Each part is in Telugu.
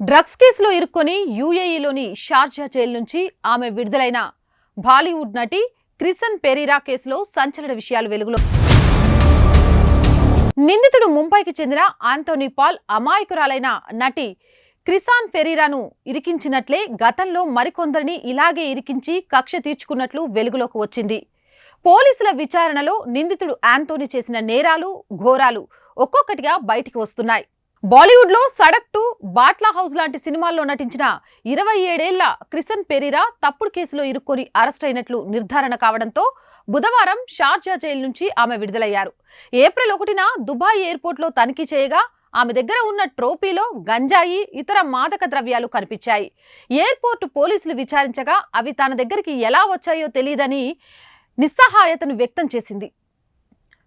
డ్రగ్స్ కేసులో ఇరుక్కొని యూఏఈలోని షార్జా జైలు నుంచి ఆమె విడుదలైన బాలీవుడ్ నటి క్రిసన్ పెరీరా కేసులో సంచలన విషయాలు వెలుగులో. నిందితుడు ముంబైకి చెందిన ఆంటోనీ పాల్ అమాయకురాలైన నటి క్రిసాన్ ఫెరీరాను ఇరికించినట్లే గతంలో మరికొందరిని ఇలాగే ఇరికించి కక్ష తీర్చుకున్నట్లు వెలుగులోకి వచ్చింది. పోలీసుల విచారణలో నిందితుడు ఆంటోనీ చేసిన నేరాలు ఘోరాలు ఒక్కొక్కటిగా బయటికి వస్తున్నాయి. బాలీవుడ్లో సడక్ టు బాట్లా హౌస్ లాంటి సినిమాల్లో నటించిన ఇరవై ఏడేళ్ళ క్రిసన్ పెరీరా తప్పుడు కేసులో ఇరుక్కొని అరెస్ట్ అయినట్లు నిర్ధారణ కావడంతో బుధవారం షార్జా జైలు నుంచి ఆమె విడుదలయ్యారు. ఏప్రిల్ ఒకటిన దుబాయ్ ఎయిర్పోర్ట్లో తనిఖీ చేయగా ఆమె దగ్గర ఉన్న ట్రోఫీలో గంజాయి ఇతర మాదక ద్రవ్యాలు కనిపించాయి. ఎయిర్పోర్ట్ పోలీసులు విచారించగా అవి తన దగ్గరికి ఎలా వచ్చాయో తెలియదని నిస్సహాయతను వ్యక్తం చేసింది.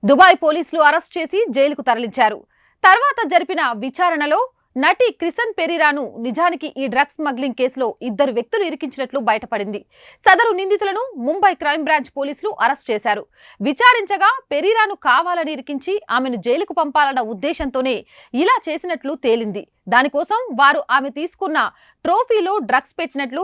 దుబాయ్ పోలీసులు అరెస్ట్ చేసి జైలుకు తరలించారు. తర్వాత జరిపిన విచారణలో నటి క్రిసన్ పెరీరాను నిజానికి ఈ డ్రగ్స్ స్మగ్లింగ్ కేసులో ఇద్దరు వ్యక్తులు ఇరికించినట్లు బయటపడింది. సదరు నిందితులను ముంబై క్రైమ్ బ్రాంచ్ పోలీసులు అరెస్ట్ చేశారు. విచారించగా పెరీరాను కావాలని ఇరికించి ఆమెను జైలుకు పంపాలన్న ఉద్దేశంతోనే ఇలా చేసినట్లు తేలింది. దానికోసం వారు ఆమె తీసుకున్న ట్రోఫీలో డ్రగ్స్ పెట్టినట్లు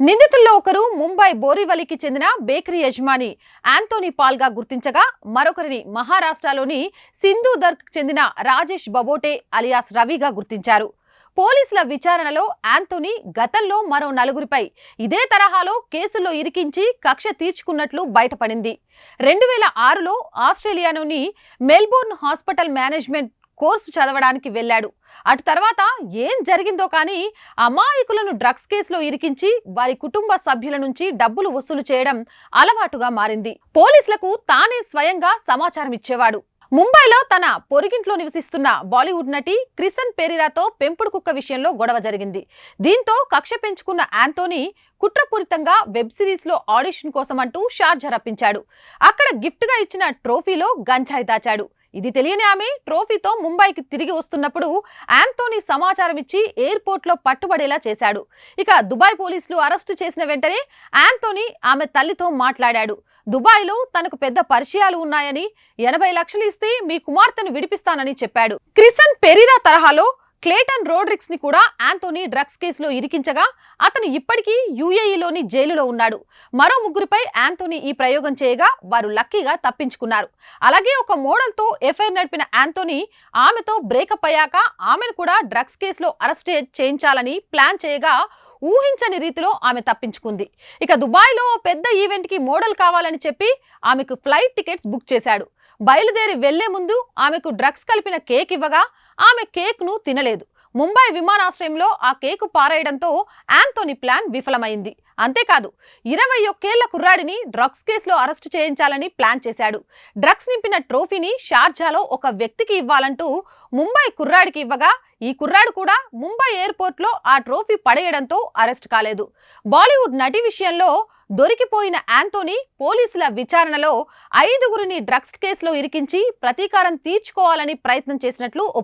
నిందితుల్లో ఒకరు ముంబై బోరివలికి చెందిన బేకరీ యజమాని ఆంటోనీ పాల్గా గుర్తించగా మరొకరిని మహారాష్ట్రలోని సింధూదర్గ్ చెందిన రాజేష్ బబోటే అలియాస్ రవిగా గుర్తించారు. పోలీసుల విచారణలో ఆంటోనీ గతంలో మరో నలుగురిపై ఇదే తరహాలో కేసుల్లో ఇరికించి కక్ష తీర్చుకున్నట్లు బయటపడింది. రెండు వేల ఆరులో ఆస్ట్రేలియాలోని మెల్బోర్న్ హాస్పిటల్ మేనేజ్మెంట్ కోర్సు చదవడానికి వెళ్ళాడు. అటు తర్వాత ఏం జరిగిందో కానీ అమాయకులను డ్రగ్స్ కేసులో ఇరికించి వారి కుటుంబ సభ్యుల నుంచి డబ్బులు వసూలు చేయడం అలవాటుగా మారింది. పోలీసులకు తానే స్వయంగా సమాచారం ఇచ్చేవాడు. ముంబైలో తన పొరిగింట్లో నివసిస్తున్న బాలీవుడ్ నటి క్రిసన్ పెరీరాతో పెంపుడు కుక్క విషయంలో గొడవ జరిగింది. దీంతో కక్ష పెంచుకున్న యాంతోనీ కుట్రపూరితంగా వెబ్ సిరీస్లో ఆడిషన్ కోసం అంటూ షార్జా రప్పించాడు అక్కడ గిఫ్ట్గా ఇచ్చిన ట్రోఫీలో గంజాయి దాచాడు. ఇది తెలియని ఆమె ట్రోఫీతో ముంబైకి తిరిగి వస్తున్నప్పుడు యాంతోనీ సమాచారం ఇచ్చి ఎయిర్పోర్ట్లో పట్టుబడేలా చేశాడు. ఇక దుబాయ్ పోలీసులు అరెస్టు చేసిన వెంటనే యాంతోనీ ఆమె తల్లితో మాట్లాడాడు. దుబాయ్లో తనకు పెద్ద పరిచయాలు ఉన్నాయని ఎనభై లక్షలు ఇస్తే మీ కుమార్తెను విడిపిస్తానని చెప్పాడు. క్రిసన్ పెరీరా తరహాలో క్లేటన్ రోడ్రిక్స్ని కూడా ఆంటోనీ డ్రగ్స్ కేసులో ఇరికించగా అతను ఇప్పటికీ యూఏఈలోని జైలులో ఉన్నాడు. మరో ముగ్గురిపై ఆంటోనీ ఈ ప్రయోగం చేయగా వారు లక్కీగా తప్పించుకున్నారు. అలాగే ఒక మోడల్తో ఎఫ్ఐఆర్ నడిపిన ఆంటోనీ ఆమెతో బ్రేకప్ అయ్యాక ఆమెను కూడా డ్రగ్స్ కేసులో అరెస్ట్ చేయించాలని ప్లాన్ చేయగా ఊహించని రీతిలో ఆమె తప్పించుకుంది. ఇక దుబాయ్లో పెద్ద ఈవెంట్కి మోడల్ కావాలని చెప్పి ఆమెకు ఫ్లైట్ టికెట్స్ బుక్ చేశాడు. బయలుదేరి వెళ్ళే ముందు ఆమెకు డ్రగ్స్ కలిపిన కేక్ ఇవ్వగా ఆమె కేక్ను తినలేదు. ముంబై విమానాశ్రయంలో ఆ కేకు పారేయడంతో ఆంటోనీ ప్లాన్ విఫలమైంది. అంతేకాదు ఇరవై ఒక్కేళ్ళ కుర్రాడిని డ్రగ్స్ కేసులో అరెస్టు చేయించాలని ప్లాన్ చేశాడు. డ్రగ్స్ నింపిన ట్రోఫీని షార్జాలో ఒక వ్యక్తికి ఇవ్వాలంటూ ముంబై కుర్రాడికి ఇవ్వగా ఈ కుర్రాడు కూడా ముంబై ఎయిర్పోర్ట్లో ఆ ట్రోఫీ పడేయడంతో అరెస్ట్ కాలేదు. బాలీవుడ్ నటి విషయంలో దొరికిపోయిన ఆంటోనీ పోలీసుల విచారణలో ఐదుగురిని డ్రగ్స్ కేసులో ఇరికించి ప్రతీకారం తీర్చుకోవాలని ప్రయత్నం చేసినట్లు